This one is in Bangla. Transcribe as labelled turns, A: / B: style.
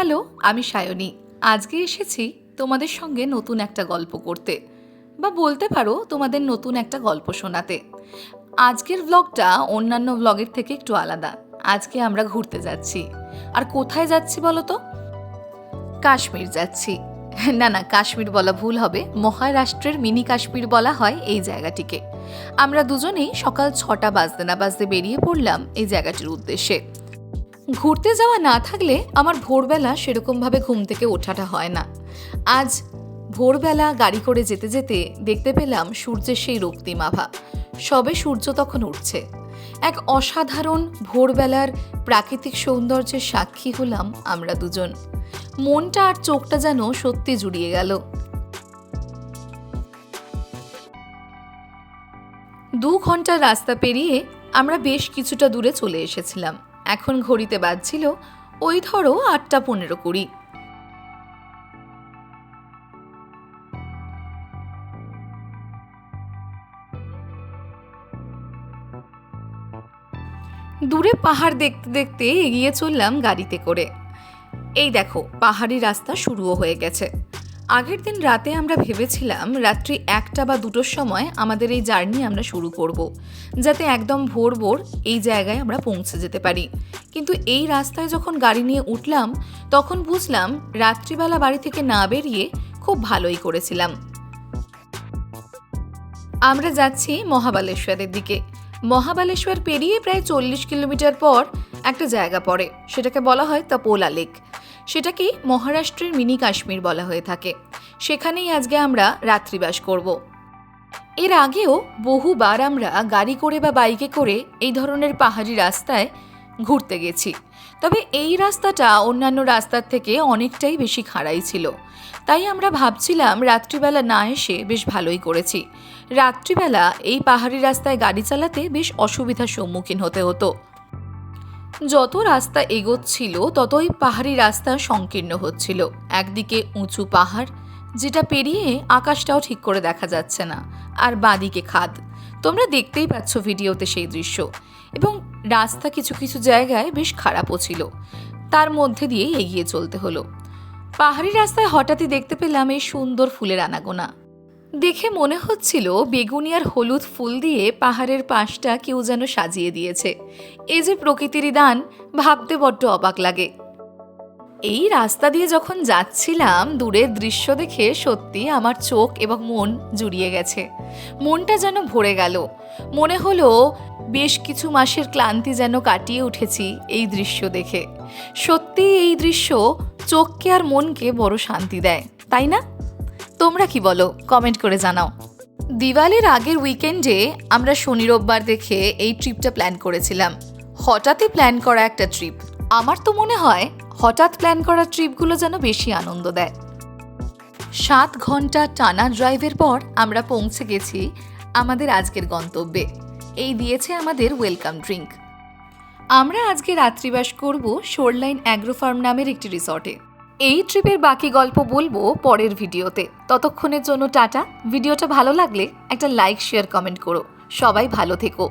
A: হ্যালো, আমি সায়নী। আজকে এসেছি তোমাদের সঙ্গে নতুন একটা গল্প করতে। বা বলতে পারো, তোমাদের নতুন একটা গল্প শোনাতে। আজকের ব্লগটা অন্যান্য ব্লগের থেকে একটু আলাদা। আজকে আমরা ঘুরতে যাচ্ছি। আর কোথায় যাচ্ছি বলো তো? কাশ্মীর যাচ্ছি। না না, কাশ্মীর বলা ভুল হবে। মহারাষ্ট্রের মিনি কাশ্মীর বলা হয় এই জায়গাটিকে। আমরা দুজনেই সকাল ছটা বাজতে না বাজতে বেরিয়ে পড়লাম এই জায়গাটির উদ্দেশ্যে। ঘুরতে যাওয়া না থাকলে আমার ভোরবেলা সেরকমভাবে ঘুম থেকে ওঠাটা হয় না। আজ ভোরবেলা গাড়ি করে যেতে যেতে দেখতে পেলাম সূর্যের সেই রক্তিমাভা সবে সূর্য তখন উঠছে। এক অসাধারণ ভোরবেলার প্রাকৃতিক সৌন্দর্যের সাক্ষী হলাম আমরা দুজন। মনটা আর চোখটা যেন সত্যি জুড়িয়ে গেল। দু ঘণ্টার রাস্তা পেরিয়ে আমরা বেশ কিছুটা দূরে চলে এসেছিলাম। এখন ঘড়িতে বাজছিল ওই ধরো আটটা পনেরো কুড়ি। দূরে পাহাড় দেখতে দেখতে এগিয়ে চললাম গাড়িতে করে। এই দেখো, পাহাড়ি রাস্তা শুরুও হয়ে গেছে। আগের দিন রাতে আমরা ভেবেছিলাম রাত্রি একটা বা দুটোর সময় আমাদের এই জার্নি আমরা শুরু করব। যাতে একদম ভোর ভোর এই জায়গায় আমরা পৌঁছে যেতে পারি। কিন্তু এই রাস্তায় যখন গাড়ি নিয়ে উঠলাম, তখন বুঝলাম রাত্রিবেলা বাড়ি থেকে না বেরিয়ে খুব ভালোই করেছিলাম। আমরা যাচ্ছি মহাবালেশ্বরের দিকে। মহাবালেশ্বর পেরিয়ে প্রায় চল্লিশ কিলোমিটার পর একটা জায়গা পড়ে, সেটাকে বলা হয় তপোলা লেক। সেটাকেই মহারাষ্ট্রের মিনি কাশ্মীর বলা হয়ে থাকে। সেখানেই আজকে আমরা রাত্রিবাস করব। এর আগেও বহুবার আমরা গাড়ি করে বা বাইকে করে এই ধরনের পাহাড়ি রাস্তায় ঘুরতে গেছি। তবে এই রাস্তাটা অন্যান্য রাস্তার থেকে অনেকটাই বেশি খাড়াই ছিল। তাই আমরা ভাবছিলাম রাত্রিবেলা না এসে বেশ ভালোই করেছি। রাত্রিবেলা এই পাহাড়ি রাস্তায় গাড়ি চালাতে বেশ অসুবিধার সম্মুখীন হতে হতো। যত রাস্তা এগোচ্ছিল, ততই পাহাড়ি রাস্তা সংকীর্ণ হচ্ছিল। একদিকে উঁচু পাহাড়, যেটা পেরিয়ে আকাশটাও ঠিক করে দেখা যাচ্ছে না, আর বাঁদিকে খাদ। তোমরা দেখতেই পাচ্ছ ভিডিওতে সেই দৃশ্য। এবং রাস্তা কিছু কিছু জায়গায় বেশ খারাপও ছিল। তার মধ্যে দিয়েই এগিয়ে চলতে হলো। পাহাড়ি রাস্তায় হঠাৎই দেখতে পেলাম এই সুন্দর ফুলের আনাগোনা। দেখে মনে হচ্ছিল বেগুনি আর হলুদ ফুল দিয়ে পাহাড়ের পাশটা কেউ যেন সাজিয়ে দিয়েছে। এই যে প্রকৃতিরই দান, ভাবতে বড্ড অবাক লাগে। এই রাস্তা দিয়ে যখন যাচ্ছিলাম, দূরের দৃশ্য দেখে সত্যি আমার চোখ এবং মন জুড়িয়ে গেছে। মনটা যেন ভরে গেল। মনে হলো, বেশ কিছু মাসের ক্লান্তি যেন কাটিয়ে উঠেছি এই দৃশ্য দেখে। সত্যি এই দৃশ্য চোখকে আর মনকে বড় শান্তি দেয়, তাই না? তোমরা কি বলো? কমেন্ট করে জানাও। দিওয়ালির আগের উইকেন্ডে আমরা শনি রোববার দেখে এই ট্রিপটা প্ল্যান করেছিলাম। হঠাৎই প্ল্যান করা একটা ট্রিপ আমার তো মনে হয় হঠাৎ প্ল্যান করা ট্রিপগুলো যেন বেশি আনন্দ দেয়। সাত ঘণ্টা টানা ড্রাইভের পর আমরা পৌঁছে গেছি আমাদের আজকের গন্তব্যে। এই দিয়েছে আমাদের ওয়েলকাম ড্রিঙ্ক আমরা আজকে রাত্রিবাস করব শোরলাইন অ্যাগ্রো ফার্ম নামের একটি রিসর্টে এই ট্রিপের বাকি গল্প বলব পরের ভিডিওতে। ততক্ষণের জন্য টাটা। ভিডিওটা ভালো লাগলে একটা লাইক, শেয়ার, কমেন্ট করো। সবাই ভালো থেকো।